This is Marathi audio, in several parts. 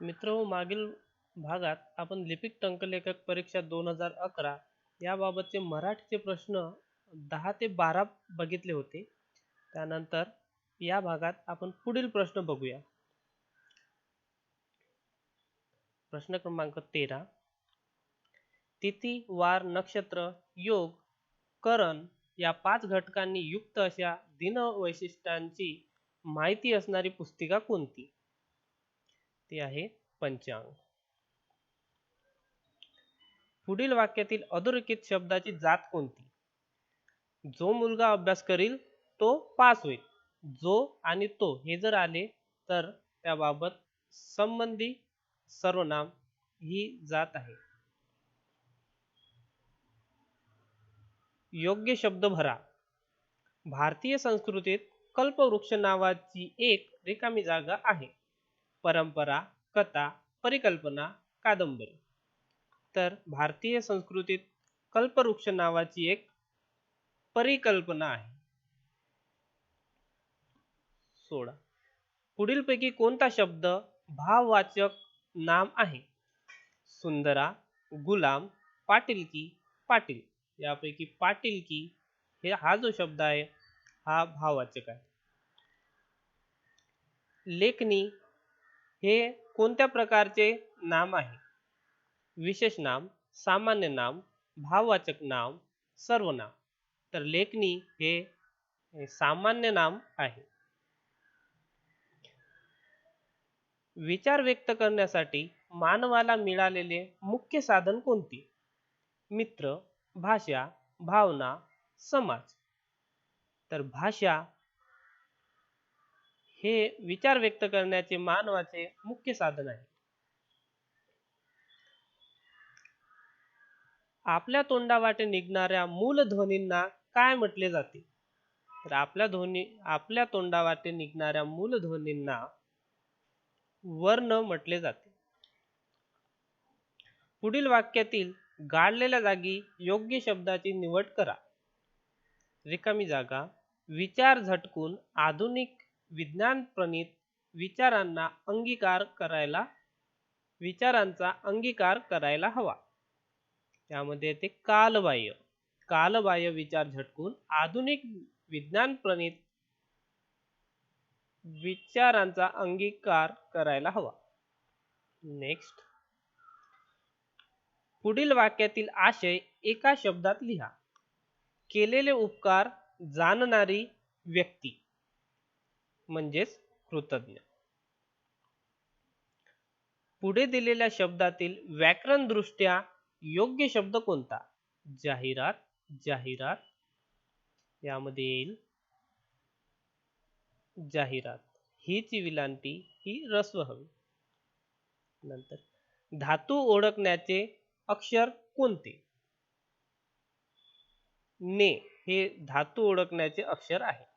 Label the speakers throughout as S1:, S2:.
S1: मित्र मागील भागात आपण लिपिक टंकलेखक परीक्षा दोन हजार अकरा याबाबतचे मराठीचे प्रश्न दहा ते बारा बघितले होते. त्यानंतर या भागात आपण पुढील प्रश्न बघूया. प्रश्न क्रमांक तेरा. तिथी वार नक्षत्र योग करण या पाच घटकांनी युक्त अशा दिन वैशिष्ट्यांची माहिती असणारी पुस्तिका कोणती? ते आहे पंचांग. पुढील वाक्यातील अधोरेखित शब्दाची जात कोणती? जो मुलगा अभ्यास करील तो पास होईल. जो आणि तो हे जर आले तर त्याबाबत संबंधी सर्वनाम ही जात आहे. योग्य शब्द भरा. भारतीय संस्कृतीत कल्पवृक्ष नावाची एक रिकामी जागा आहे. परंपरा कथा परिकल्पना कादंबरी. तर भारतीय संस्कृतीत कल्पवृक्ष नावाची एक परिकल्पना आहे. सोळा पुढीलपैकी कोणता शब्द भाववाचक नाम आहे? सुंदरा गुलाम पाटीलकी पाटील. यापैकी पाटीलकी हे हा जो शब्द आहे हा भाववाचक आहे. लेखनी हे कोणत्या प्रकारचे नाम आहे? विशेष नाम सामान्य नाम भाववाचक नाम सर्वनाम तर लेखनी हे सामान्य नाम आहे. विचार व्यक्त करण्यासाठी मानवाला मिळालेले मुख्य साधन कोणते? मित्र भाषा भावना समाज. तर भाषा हे विचार व्यक्त करण्याचे मानवाचे मुख्य साधन आहे. आपल्या तोंडावाटे निघणाऱ्या मूल ध्वनींना काय म्हटले जाते? तर आपल्या ध्वनी आपल्या तोंडावाटे निघणाऱ्या मूल ध्वनींना वर्ण म्हटले जाते. पुढील वाक्यातील गाळलेल्या जागी योग्य शब्दाची निवड करा. रिकामी जागा विचार झटकून आधुनिक विज्ञान प्रणित विचारांना अंगीकार करायला विचारांचा अंगीकार करायला हवा. त्यामध्ये येते कालबाह्य. कालबाह्य विचार झटकून आधुनिक विज्ञान प्रणित विचारांचा अंगीकार करायला हवा. नेक्स्ट पुढील वाक्यातील आशय एका शब्दात लिहा. केलेले उपकार जाणणारी व्यक्ती. म्हणजेच कृतज्ञ. पुढे दिलेल्या शब्दातील व्याकरण दृष्ट्या योग्य शब्द कोणता? जाहिरात जाहिरात. यामध्ये येईल जाहिरात. हीच विलांटी ही रस्व हवी नंतर धातू ओळखण्याचे अक्षर कोणते? ने हे धातू ओळखण्याचे अक्षर आहे.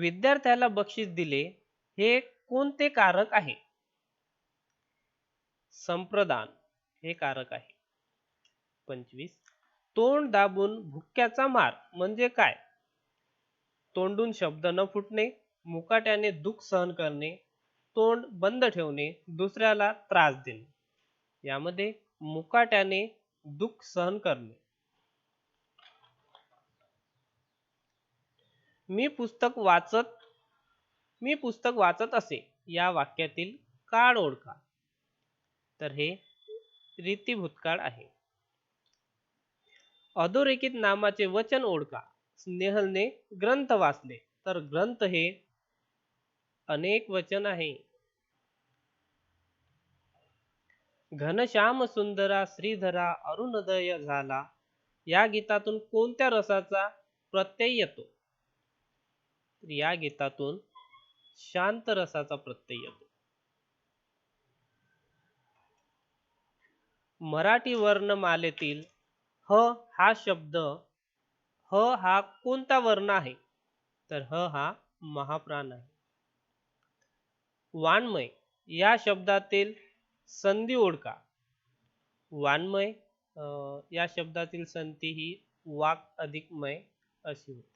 S1: विद्यार्थ्याला बक्षीस दिले हे कोणते कारक आहे? संप्रदान हे कारक आहे. पंचवीस. तोंड दाबून भुक्क्याचा मार म्हणजे काय? तोंडून शब्द न फुटणे मुकाट्याने दुःख सहन करणे तोंड बंद ठेवणे दुसऱ्याला त्रास देणे. यामध्ये मुकाट्याने दुःख सहन करणे. मी पुस्तक वाचत मी पुस्तक वाचत असे. या वाक्यातील काळ ओळखा. तर हे रीती भूतकाळ आहे. अधोरेखित नामाचे वचन ओळखा. स्नेहलने ग्रंथ वाचले. तर ग्रंथ हे अनेक वचन आहे. घनश्याम सुंदरा श्रीधरा अरुणोदय झाला. या गीतातून कोणत्या रसाचा प्रत्यय येतो? या गीतातून शांत रसाचा प्रत्यय येतो. मराठी वर्णमालेतील ह हा शब्द ह हा कोणता वर्ण आहे? तर ह हा महाप्राण आहे. वाङ्मय या शब्दातील संधी ओळखा. वाङ्मय या शब्दातील संधी ही वाक अधिकमय अशी होती.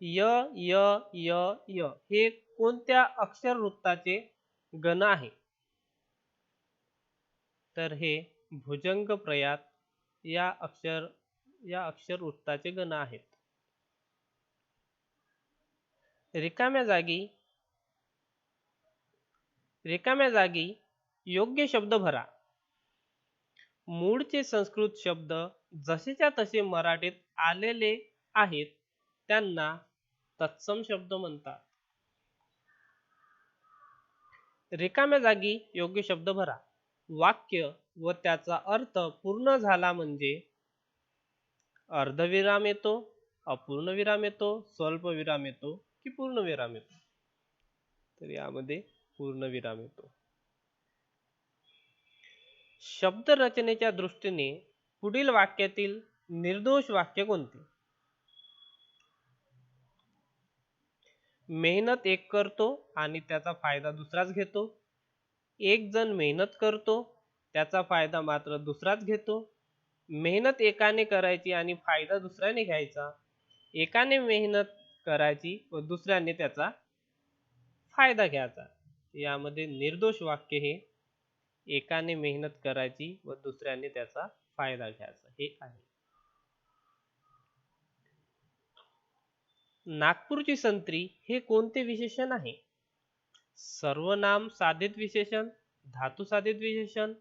S1: य य य य हे कोणत्या अक्षर वृत्ताचे गण आहे? तर हे भुजंग प्रयात या अक्षर या अक्षर वृत्ताचे गण आहेत. रिकाम्या जागी रिकाम्या जागी योग्य शब्द भरा. मूळचे संस्कृत शब्द जसेच्या तसे मराठीत आलेले आहेत त्यांना तत्सम शब्द म्हणतात. रिकाम्या जागी योग्य शब्द भरा. वाक्य व त्याचा अर्थ पूर्ण झाला म्हणजे अर्धविराम येतो अपूर्ण विराम येतो स्वल्प विराम येतो की पूर्ण विराम येतो. तर यामध्ये पूर्ण विराम येतो. शब्द रचनेच्या दृष्टीने पुढील वाक्यातील निर्दोष वाक्य कोणते? मेहनत एक करतो आणि त्याचा फायदा दुसराच घेतो. एक जण मेहनत करतो त्याचा फायदा मात्र दुसराच घेतो. मेहनत एकाने करायची आणि फायदा दुसऱ्याने घ्यायचा. एकाने मेहनत करायची व दुसऱ्याने त्याचा फायदा घ्यायचा. यामध्ये निर्दोष वाक्य हे एकाने मेहनत करायची व दुसऱ्याने त्याचा फायदा घ्यायचा. हे आहे. नागपूरची संत्री हे कोणते विशेषण आहे? सर्वनाम साधित विशेषण धातू साधित विशेषण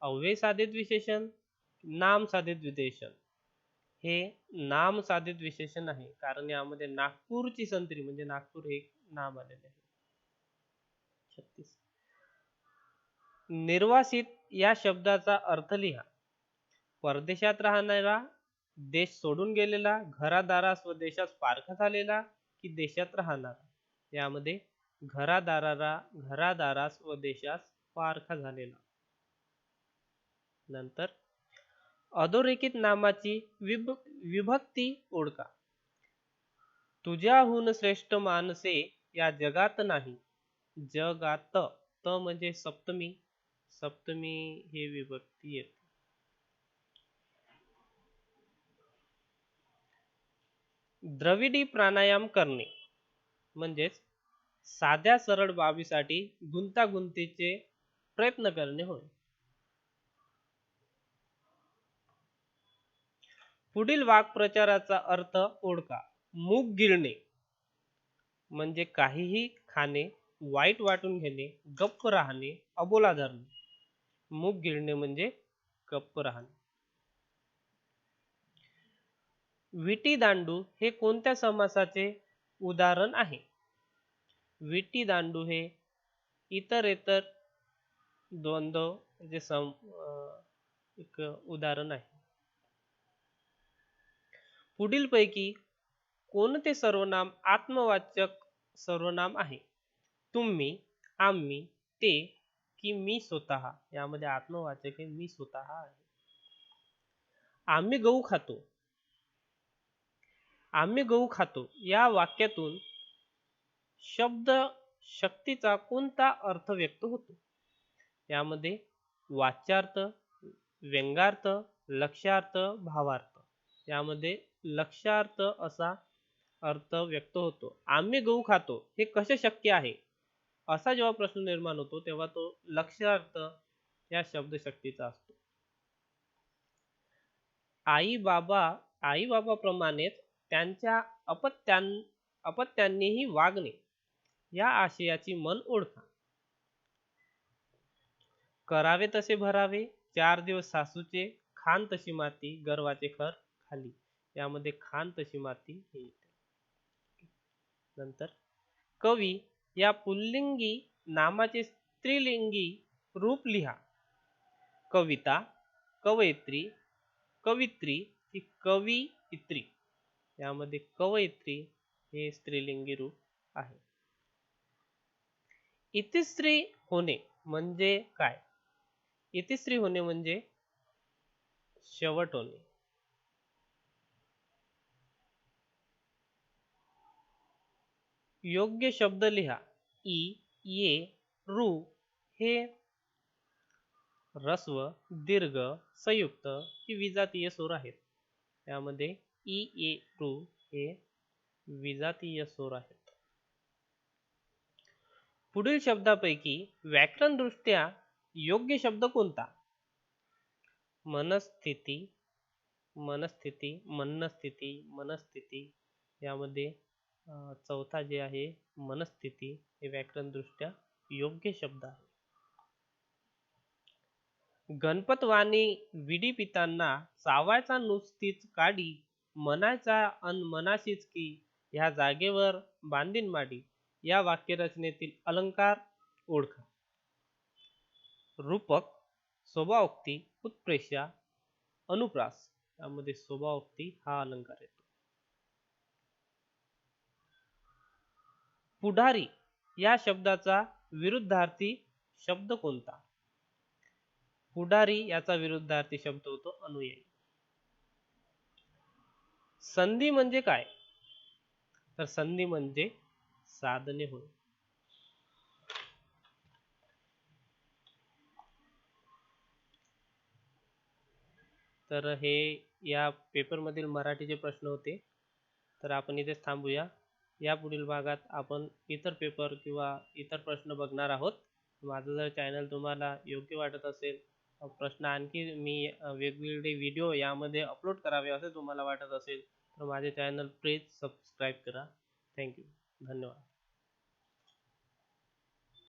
S1: अव्यय साधित विशेषण नाम साधित विशेषण. हे नाम साधित विशेषण आहे. कारण यामध्ये नागपूरची संत्री म्हणजे नागपूर हे नाम आलेले आहे. छत्तीस. निर्वासित या शब्दाचा अर्थ लिहा. परदेशात राहणारा देश सोडून गेलेला घरादारास व देशास पारखा झालेला की देशात राहणारा? यामध्ये घरादाराला घरादारास व देशास पारखा झालेला. नंतर अधोरेखित नामाची विभ विभक्ती ओळखा. तुझ्याहून श्रेष्ठ माणसे या जगात नाही. जगात त म्हणजे सप्तमी. सप्तमी हे विभक्ती येते. द्रविडी प्राणायाम करणे. म्हणजेच साध्या सरळ बाबीसाठी गुंतागुंतीचे प्रयत्न करणे होय. पुढील वाक्प्रचाराचा अर्थ ओळखा. मूग गिळणे. म्हणजे काहीही खाणे वाईट वाटून घेणे गप्प राहणे अबोला धरणे. मूग गिळणे म्हणजे गप्प राहणे. विटी दांडू हे कोणत्या समासाचे उदाहरण आहे? विटी दांडू हे इतरेतर द्वंद्व जे सम एक उदाहरण आहे. पुढील पैकी कोणते सर्वनाम आत्मवाचक सर्वनाम आहे? तुम्ही आम्ही ते की मी स्वतः. यामध्ये आत्मवाचक आहे मी स्वतः आहे. आम्ही गहू खातो. आम्ही गहू खातो. या वाक्यातून शब्द शक्तीचा कोणता अर्थ व्यक्त होतो? यामध्ये वाच्यार्थ व्यंगार्थ लक्ष्यार्थ भावार्थ. यामध्ये लक्ष्यार्थ असा अर्थ व्यक्त होतो. आम्ही गहू खातो हे कसे शक्य आहे? असा जेव्हा प्रश्न निर्माण होतो तेव्हा तो लक्षार्थ या शब्दशक्तीचा असतो. आई बाबा आई बाबा प्रमाणेच त्यांच्या अपत्यां अपत्यांनीही वागणे या आशयाची मन ओळखा. करावे तसे भरावे चार दिवस सासूचे खान तशी माती गर्वाचे खर खाली. यामध्ये खान तशी माती हे नंतर कवी या पुल्लिंगी नामाचे स्त्रीलिंगी रूप लिहा. कविता कवयित्री कवित्री ही कवियित्री यामध्ये कवयित्री हे स्त्रीलिंगी रूप आहे. इतिस्त्री होणे म्हणजे काय? इतिस्त्री होणे म्हणजे शेवट होणे. योग्य शब्द लिहा. ई ये रू हे रस्व दीर्घ संयुक्त ही विजातीय सूर आहेत. त्यामध्ये ई ए टू हे विजातीय स्वर आहेत. पुढील शब्दापैकी व्याकरणदृष्ट्या योग्य शब्द कोणता? मनस्थिती मनस्थिती मनस्थिती मनस्थिती. यामध्ये चौथा जे आहे मनस्थिती हे व्याकरणदृष्ट्या योग्य शब्द आहे. गणपतवाणी विडी पितांना चावायचा नुसतीच काडी मनाचा अन मनाशीच की ह्या जागेवर बांधीन माडी या वाक्यरचनेतील अलंकार ओळखा. रूपक स्वभावोक्ती उत्प्रेषा अनुप्रास यामध्ये स्वभावोक्ती हा अलंकार येतो. पुढारी या शब्दाचा विरुद्धार्थी शब्द कोणता? पुढारी याचा विरुद्धार्थी शब्द होतो अनुयायी. संधी म्हणजे काय? तर संधी म्हणजे साधने होय. तर हे या पेपरमधील मराठीचे प्रश्न होते. तर आपण इथेच थांबूया. या पुढील भागात आपण इतर पेपर किंवा इतर प्रश्न बघणार आहोत. माझं जर चॅनल तुम्हाला योग्य वाटत असेल प्रश्न आणखी मी वेगवेगळे व्हिडिओ यामध्ये अपलोड करावे असे तुम्हाला वाटत असेल तर माझे चॅनल प्लीज सबस्क्राईब करा. थँक्यू धन्यवाद.